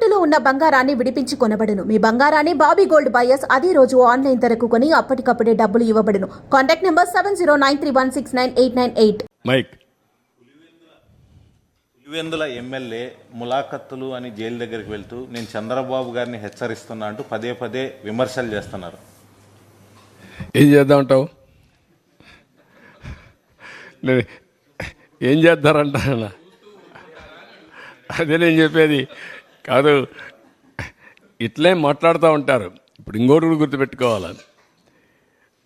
తాకట్టులో ఉన్న బంగారాన్ని విడిపించి కొనబడును. మీ బంగారాన్ని బాబీ గోల్డ్ బయర్స్ అదే రోజు ఆన్లైన్ ధరకు కొని అప్పటికప్పుడే డబ్బులు ఇవ్వబడును. Contact number seven zero nine three one six nine eight nine eight. Mike. Pulivendula MLA ములాఖత్తులు అని జైలు దగ్గరికి వెళ్తూ నేను చంద్రబాబు గారిని హెచ్చరిస్తున్నా అంటూ పదే పదే విమర్శలు చేస్తున్నారు. ఏం చేద్దామంటావు నేను ఏం చేద్దారంట? అదే నేను చెప్పేది. కాదు. ఇట్లే మాట్లాడుతూ ఉంటారు. ఇప్పుడు ఇంకోటి కూడా గుర్తుపెట్టుకోవాలి?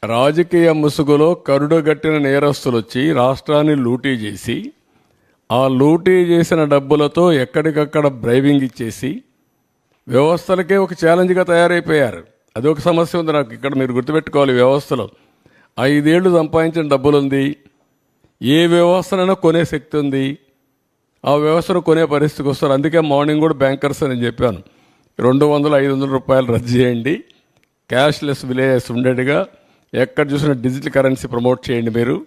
రాజకీయ ముసుగులో కరుడుగట్టిన నేరస్తులు వచ్చి రాష్ట్రాన్ని లూటీ చేసి ఆ లూటీ చేసిన డబ్బులతో ఎక్కడికక్కడ బ్రైవింగ్ ఇచ్చేసి వ్యవస్థలకే ఒక ఛాలెంజ్గా తయారైపోయారు. అది ఒక సమస్య ఉంది నాకు. ఇక్కడ మీరు గుర్తుపెట్టుకోవాలి వ్యవస్థలో. ఐదేళ్ళు సంపాదించిన డబ్బులు ఉంది ఏ వ్యవస్థనైనా కొనే శక్తి ఉంది. ఆ వ్యవస్థను కొనే పరిస్థితికి వస్తారు. అందుకే మార్నింగ్ కూడా బ్యాంకర్స్ అని చెప్పాను. రెండు వందల ఐదు వందల రూపాయలు రద్దు చేయండి. క్యాష్లెస్ విలేజెస్ ఉండేట్టుగా ఎక్కడ చూసినా డిజిటల్ కరెన్సీ ప్రమోట్ చేయండి మీరు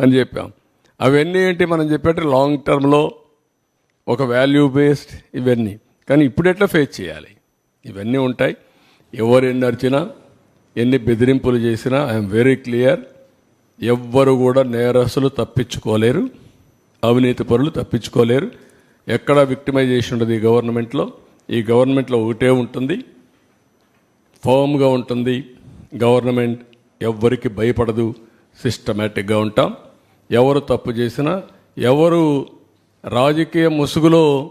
అని చెప్పాం. అవన్నీ ఏంటి మనం చెప్పేట లాంగ్ టర్మ్లో ఒక వాల్యూ బేస్డ్ ఇవన్నీ. కానీ ఇప్పుడు ఎట్లా ఫేస్ చేయాలి? ఇవన్నీ ఉంటాయి. ఎవరు ఎన్ని అరిచినా ఎన్ని బెదిరింపులు చేసినా ఐఎమ్ వెరీ క్లియర్. ఎవ్వరు కూడా నేరస్తులు తప్పించుకోలేరు. అవినీతి పరులు తప్పించుకోలేరు. ఎక్కడ విక్టిమైజేషన్ ఉండదు ఈ గవర్నమెంట్లో. ఈ గవర్నమెంట్లో ఒకటే ఉంటుంది. ఫామ్గా ఉంటుంది. గవర్నమెంట్ ఎవ్వరికి భయపడదు. సిస్టమేటిక్గా ఉంటాం. ఎవరు తప్పు చేసినా ఎవరు రాజకీయ ముసుగులో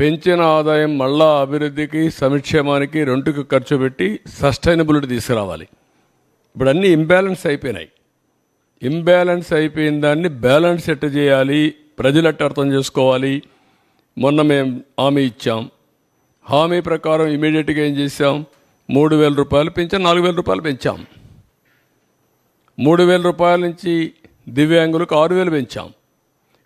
పెంచిన ఆదాయం మళ్ళా అభివృద్ధికి సంక్షేమానికి రెండుకి ఖర్చు పెట్టి సస్టైనబిలిటీ తీసుకురావాలి. ఇప్పుడు అన్నీ ఇంబ్యాలెన్స్ అయిపోయినాయి. ఇంబ్యాలెన్స్ అయిపోయిన దాన్ని బ్యాలెన్స్ ఎట్ట చేయాలి. ప్రజలు ఎట్ట అర్థం చేసుకోవాలి? మొన్న మేము హామీ ఇచ్చాం. హామీ ప్రకారం ఇమీడియట్గా ఏం చేశాం? మూడు వేల రూపాయలు పెంచాం నాలుగు వేల రూపాయలు పెంచాం. మూడు వేల రూపాయల నుంచి దివ్యాంగులకు ఆరు వేలు పెంచాం.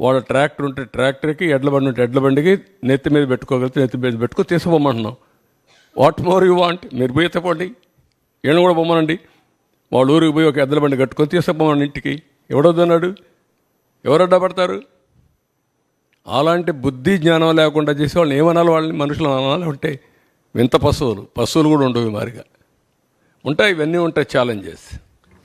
వాళ్ళ ట్రాక్టర్ ఉంటే ట్రాక్టర్కి ఎడ్ల బండి ఉంటే ఎడ్ల బండికి నెత్తి మీద పెట్టుకోగలిగితే నెత్తి మీద పెట్టుకో తీసుకుపోమంటున్నాం. వాట్ మోర్ యూ వాంట్ మీరు పోయి ఎత్తపోండి ఈయన కూడా పొమ్మనండి. వాళ్ళ ఊరికి పోయి ఒక ఎద్దల బండి కట్టుకొని తీసుకుపోమని ఇంటికి. ఎవడొద్దన్నాడు ఎవరు అడ్డపడతారు అలాంటి బుద్ధి జ్ఞానం లేకుండా చేసే వాళ్ళని ఏమనాలి? వాళ్ళని మనుషులు అనాలి ఉంటే వింత పశువులు. పశువులు కూడా ఉండవు మారిగా. ఉంటాయి ఇవన్నీ ఉంటాయి ఛాలెంజెస్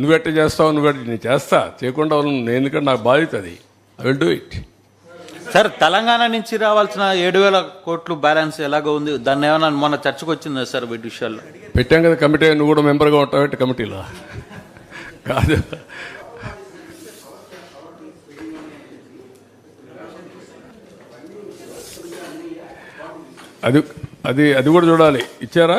నువ్వెట్ట చేస్తావు నువ్వెట్ట నేను చేస్తా. చేయకుండా నేను ఎందుకంటే నాకు బాధ్యత అది. I will do it sir Telangana నుంచి రావాల్సిన ఏడు వేల కోట్లు బ్యాలెన్స్ ఎలాగో ఉంది? దాన్ని ఏమైనా మొన్న చర్చకు వచ్చిందా సార్ వీటి విషయాల్లో? పెట్టాం కదా కమిటీ నువ్వు కూడా మెంబర్గా ఉంటావు కమిటీలో? కాదు. అది అది అది కూడా చూడాలి. ఇచ్చారా?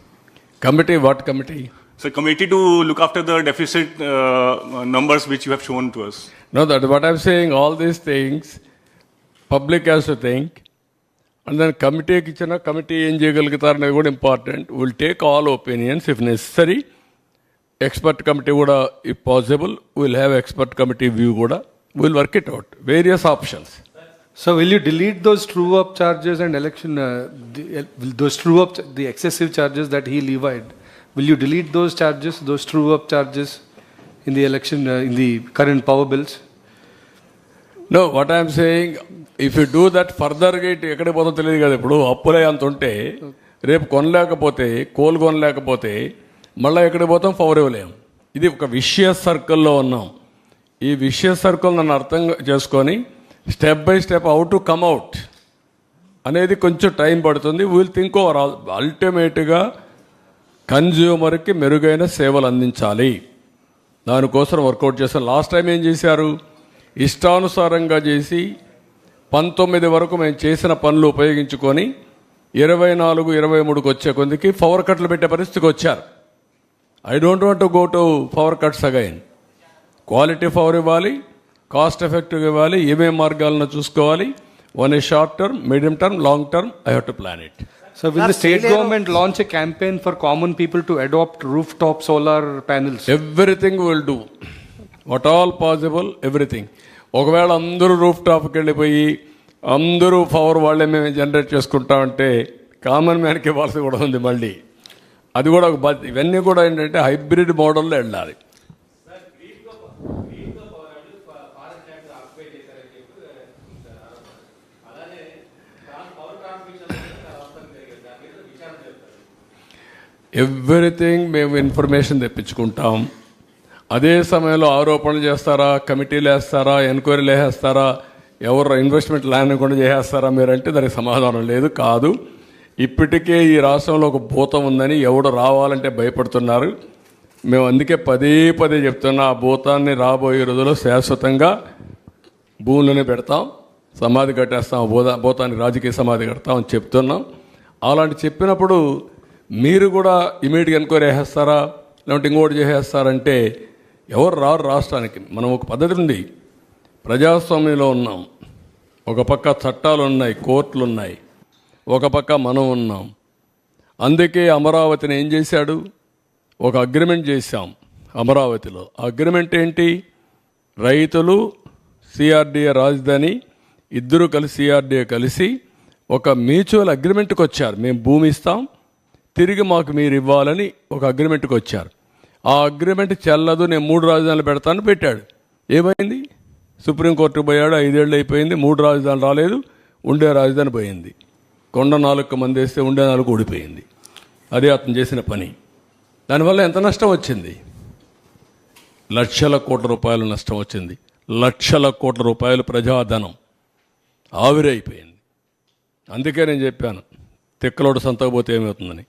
Committee, what committee? So committee to look after the deficit uh, numbers which you have shown to us. No, that what I'm saying, all these things, public has to think, and then committee kitchen, committee in Jigalgitar good important. We'll take all opinions if necessary. Expert committee would if possible, we'll have expert committee view would we'll work it out. Various options. So will you delete those true up charges and election, uh, the, uh, will those true up, the excessive charges that he levied? Will you delete those charges, those true up charges in the election, uh, in the current power bills? No what I'm saying if you do that ఫర్దర్గా ఇటు ఎక్కడికి పోతుందో తెలియదు కదా ఇప్పుడు అప్పులే అంత ఉంటే రేపు కొనలేకపోతే కోల్ కొనలేకపోతే మళ్ళీ ఎక్కడికి పోతాం పవర్ ఇవ్వలేం ఇది ఒక విషయస్ సర్కిల్లో ఉన్నాం ఈ విషయస్ సర్కిల్ నన్ను అర్థం చేసుకొని step by step out to come out అనేది కొంచెం టైం పడుతుంది. విల్ థింక్ ఓవర్ అల్టిమేట్గా కన్జ్యూమర్కి మెరుగైన సేవలు అందించాలి. దానికోసం వర్కౌట్ చేస్తాం. లాస్ట్ టైం ఏం చేశారు? ఇష్టానుసారంగా చేసి పంతొమ్మిది వరకు మేము చేసిన పనులు ఉపయోగించుకొని ఇరవై నాలుగు ఇరవై మూడుకి వచ్చే కొందికి పవర్ కట్లు పెట్టే పరిస్థితికి వచ్చారు. I don't want go to power cuts again quality power ఇవ్వాలి. కాస్ట్ ఎఫెక్టివ్ ఇవ్వాలి ఏమేం మార్గాలను చూసుకోవాలి one a short term medium term long term I have to plan it So will the state government launch a campaign for common people to adopt rooftop solar panels? Everything will do what all possible everything ఒకవేళ అందరూ roof టాప్కి వెళ్ళిపోయి అందరూ power వాళ్ళే మేము generate చేసుకుంటామంటే common మ్యాన్కి ఇవ్వాల్సి కూడా ఉంది మళ్ళీ. అది కూడా ఒక బాధ్యత ఇవన్నీ కూడా ఏంటంటే హైబ్రిడ్ మోడల్లో వెళ్ళాలి. ఎవ్రీథింగ్ మేము ఇన్ఫర్మేషన్ తెప్పించుకుంటాం. అదే సమయంలో ఆరోపణలు చేస్తారా? కమిటీలు వేస్తారా? ఎంక్వైరీలు వేసేస్తారా ఎవరు ఇన్వెస్ట్మెంట్ ల్యాండ్ కూడా చేసేస్తారా? మీరంటే దానికి సమాధానం లేదు కాదు. ఇప్పటికే ఈ రాష్ట్రంలో ఒక భూతం ఉందని ఎవడు రావాలంటే భయపడుతున్నారు. మేము అందుకే పదే పదే చెప్తున్నా ఆ భూతాన్ని రాబోయే రోజుల్లో శాశ్వతంగా భూములను పెడతాం సమాధి కట్టేస్తాం భూత భూతాన్ని రాజకీయ సమాధి కడతాం అని చెప్తున్నాం. అలాంటి చెప్పినప్పుడు మీరు కూడా ఇమీడియట్ ఎంక్వైరీ చేసేస్తారా? లేదంటే ఇంకోటి చేసేస్తారంటే ఎవరు రారు రాష్ట్రానికి. మనం ఒక పద్ధతి ఉంది. ప్రజాస్వామ్యంలో ఉన్నాం. ఒక పక్క చట్టాలు ఉన్నాయి కోర్టులు ఉన్నాయి. ఒక పక్క మనం ఉన్నాం. అందుకే అమరావతిని ఏం చేశాడు? ఒక అగ్రిమెంట్ చేశాం అమరావతిలో. అగ్రిమెంట్ ఏంటి? రైతులు సిఆర్డిఏ రాజధాని ఇద్దరు కలిసి సిఆర్డిఏ కలిసి ఒక మ్యూచువల్ అగ్రిమెంట్కి వచ్చారు. మేము భూమి ఇస్తాం తిరిగి మాకు మీరు ఇవ్వాలని ఒక అగ్రిమెంట్కి వచ్చారు. ఆ అగ్రిమెంట్ చెల్లదు నేను మూడు రాజధానులు పెడతాను పెట్టాడు. ఏమైంది? సుప్రీంకోర్టుకు పోయాడు ఐదేళ్ళు అయిపోయింది మూడు రాజధానులు రాలేదు ఉండే రాజధాని పోయింది. కొండ నాలుగు మంది వేస్తే ఉండే నాలుగు ఓడిపోయింది అదే అతను చేసిన పని. దానివల్ల ఎంత నష్టం వచ్చింది? లక్షల కోట్ల రూపాయలు నష్టం వచ్చింది. లక్షల కోట్ల రూపాయలు ప్రజాధనం ఆవిరైపోయింది. అందుకే నేను చెప్పాను తిక్కలోడు సంతకపోతే ఏమవుతుందని.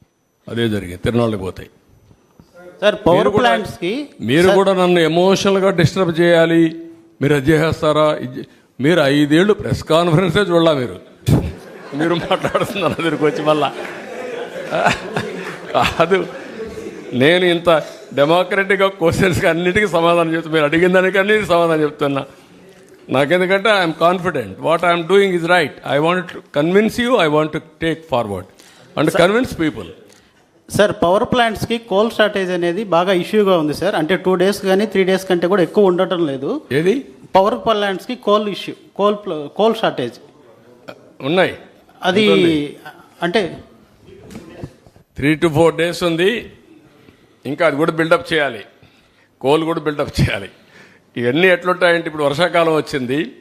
అదే జరిగింది. తిరునాళ్ళకి పోతాయి. సార్ పవర్ మీరు కూడా- ప్లాంట్స్కి మీరు కూడా నన్ను ఎమోషనల్గా డిస్టర్బ్ చేయాలి. మీరు అది చేసేస్తారా మీరు ఐదేళ్ళు ప్రెస్ కాన్ఫరెన్సే చూడాల మీరు. మీరు మాట్లాడుతున్నారు దగ్గరికి వచ్చి మళ్ళా. కాదు. నేను ఇంత డెమోక్రటిక్గా క్వశ్చన్స్కి అన్నిటికీ సమాధానం చెప్తా మీరు అడిగిన దానికి అన్నిటికీ సమాధానం చెప్తున్నా. నాకెందుకంటే I'm confident what I'm doing is right I want convince you I want to take forward and convince people sir power ప్లాంట్స్కి coal shortage అనేది బాగా ఇష్యూగా ఉంది సార్. అంటే టూ డేస్ కానీ త్రీ డేస్ కంటే కూడా ఎక్కువ ఉండటం లేదు. ఏది? పవర్ ప్లాంట్స్కి కోల్ ఇష్యూ కోల్ ప్ల- కోల్ షార్టేజ్ ఉన్నాయి. అది అంటే త్రీ టు ఫోర్ డేస్ ఉంది. ఇంకా అది కూడా బిల్డప్ చేయాలి. కోల్ కూడా బిల్డప్ చేయాలి. ఇవన్నీ ఎట్లుంటాయంటే ఇప్పుడు వర్షాకాలం వచ్చింది.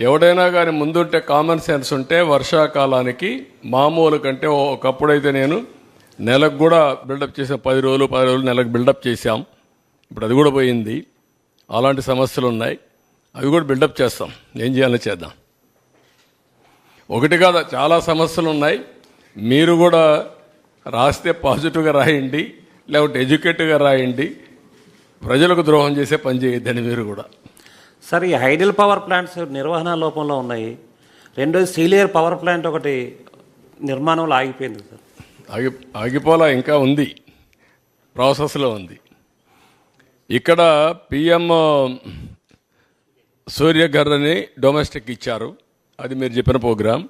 ఎవడైనా కానీ ముందుంటే కామన్ సెన్స్ ఉంటే వర్షాకాలానికి మామూలు కంటే ఒకప్పుడైతే నేను నెలకు కూడా బిల్డప్ చేసాం. పది రోజులు పది రోజులు నెలకు బిల్డప్ చేసాం ఇప్పుడు అది కూడా పోయింది. అలాంటి సమస్యలు ఉన్నాయి. అవి కూడా బిల్డప్ చేస్తాం. ఏం చేయాలో చేద్దాం. ఒకటి కాదు చాలా సమస్యలు ఉన్నాయి. మీరు కూడా రాస్తే పాజిటివ్గా రాయండి. లేకపోతే ఎడ్యుకేటివ్గా రాయండి. ప్రజలకు ద్రోహం చేసే పని చేయొద్దని మీరు కూడా. సార్ ఈ హైడల్ పవర్ ప్లాంట్స్ నిర్వహణ లోపంలో ఉన్నాయి. రెండోది సీలియర్ పవర్ ప్లాంట్ ఒకటి నిర్మాణంలో ఆగిపోయింది సార్. ఆగి ఆగిపోలా ఇంకా ఉంది. ప్రాసెస్లో ఉంది. ఇక్కడ పిఎం సూర్యఘర్ అని డొమెస్టిక్ ఇచ్చారు. అది మీరు చెప్పిన ప్రోగ్రామ్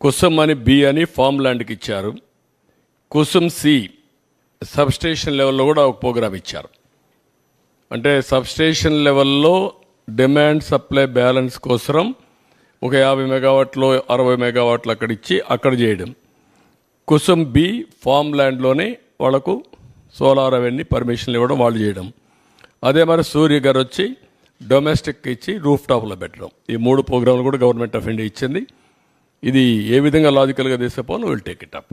కుసుమ్ అని బి అని ఫామ్ ల్యాండ్కి ఇచ్చారు. కుసుమ్ సి సబ్స్టేషన్ లెవెల్లో కూడా ఒక ప్రోగ్రామ్ ఇచ్చారు. అంటే సబ్స్టేషన్ లెవెల్లో డిమాండ్ సప్లై బ్యాలెన్స్ కోసం ఒక యాభై మెగావాట్లు అరవై మెగావాట్లు అక్కడ ఇచ్చి అక్కడ చేయడం. కుసుమ్ బి ఫామ్ ల్యాండ్లోనే వాళ్ళకు సోలార్ అవన్నీ పర్మిషన్లు ఇవ్వడం వాళ్ళు చేయడం. అదే మరి సూర్య గారు వచ్చి డొమెస్టిక్ ఇచ్చి రూఫ్ టాప్లో పెట్టడం. ఈ మూడు ప్రోగ్రాంలు కూడా గవర్నమెంట్ ఆఫ్ ఇండియా ఇచ్చింది. ఇది ఏ విధంగా లాజికల్గా తీసేపోను విల్ టేక్ ఇట్ అప్.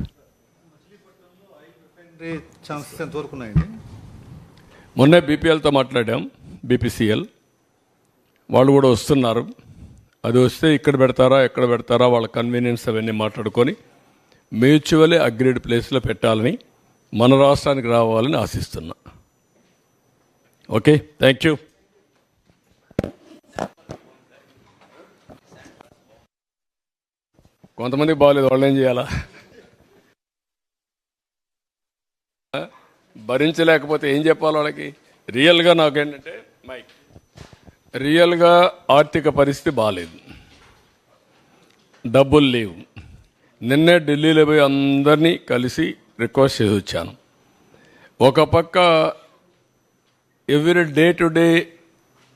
మొన్నే బీపీఎల్తో మాట్లాడాం బీపీసీఎల్. వాళ్ళు కూడా వస్తున్నారు. అది వస్తే ఇక్కడ పెడతారా ఎక్కడ పెడతారా వాళ్ళ కన్వీనియన్స్ అవన్నీ మాట్లాడుకొని మ్యూచువల్లీ అగ్రిడ్ ప్లేస్లో పెట్టాలని మన రాష్ట్రానికి రావాలని ఆశిస్తున్నా. Okay thank you. కొంతమంది బాగాలేదు వాళ్ళు ఏం చేయాలా భరించలేకపోతే ఏం చెప్పాలి వాళ్ళకి? రియల్గా నాకేంటంటే మైక్ రియల్గా ఆర్థిక పరిస్థితి బాగాలేదు డబ్బులు లేవు. నిన్నే ఢిల్లీలో పోయి అందరినీ కలిసి రిక్వెస్ట్ చేసి వచ్చాను. ఒక పక్క ఎవ్రీ డే టు డే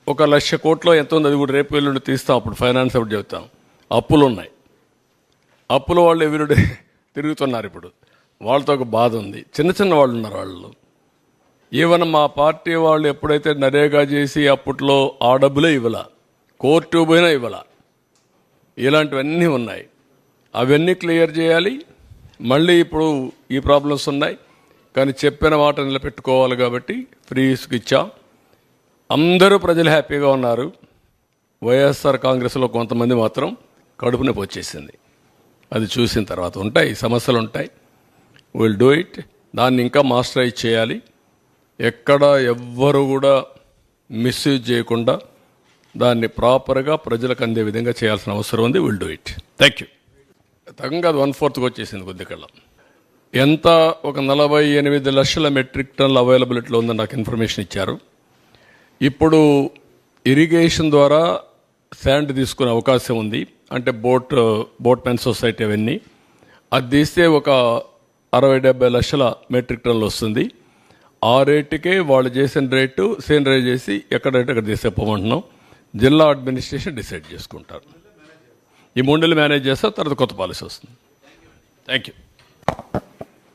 ఒక లక్ష కోట్లో ఎంత ఉంది అది కూడా రేపు ఎల్లుండి తీస్తాం అప్పుడు ఫైనాన్స్ అప్పుడు చెప్తాం. అప్పులు ఉన్నాయి అప్పుల వాళ్ళు ఎవ్రీడే తిరుగుతున్నారు ఇప్పుడు. వాళ్ళతో ఒక బాధ ఉంది. చిన్న చిన్న వాళ్ళు ఉన్నారు వాళ్ళు. ఈవెన్ మా పార్టీ వాళ్ళు ఎప్పుడైతే నరేగా చేసి అప్పట్లో ఆ డబ్బులే ఇవ్వాల కోర్టు పోయినా ఇవ్వాల. ఇలాంటివన్నీ ఉన్నాయి. అవన్నీ క్లియర్ చేయాలి. మళ్ళీ ఇప్పుడు ఈ ప్రాబ్లమ్స్ ఉన్నాయి. కానీ చెప్పిన మాట నిలబెట్టుకోవాలి కాబట్టి ఫ్రీ ఇసుక ఇచ్చాం. అందరూ ప్రజలు హ్యాపీగా ఉన్నారు. వైఎస్ఆర్ కాంగ్రెస్లో కొంతమంది మాత్రం కడుపు నొప్పి వచ్చేసింది. అది చూసిన తర్వాత ఉంటాయి సమస్యలు ఉంటాయి. విల్ డూ ఇట్ దాన్ని ఇంకా మాస్టరైజ్ చేయాలి. ఎక్కడ ఎవ్వరు కూడా మిస్యూజ్ చేయకుండా దాన్ని ప్రాపర్గా ప్రజలకు అందే విధంగా చేయాల్సిన అవసరం ఉంది. Will do it thank you తగ్గం అది వన్ ఫోర్త్కి వచ్చేసింది కొద్దికల్లా ఎంత ఒక నలభై ఎనిమిది లక్షల మెట్రిక్ టన్ల అవైలబిలిటీలో ఉందని నాకు ఇన్ఫర్మేషన్ ఇచ్చారు. ఇప్పుడు ఇరిగేషన్ ద్వారా శాండ్ తీసుకునే అవకాశం ఉంది. అంటే బోట్ బోట్ మెన్ సొసైటీ అవన్నీ. అది తీస్తే ఒక అరవై డెబ్బై లక్షల మెట్రిక్ టన్లు వస్తుంది. ఆ రేటుకే వాళ్ళు చేసిన రేటు సేమ్ రేట్ చేసి ఎక్కడ రేటు అక్కడ తీసేపోమంటున్నాం జిల్లా అడ్మినిస్ట్రేషన్ డిసైడ్ చేసుకుంటారు. ఈ మూడు మేనేజ్ చేస్తే తర్వాత కొత్త పాలసీ వస్తుంది. Thank you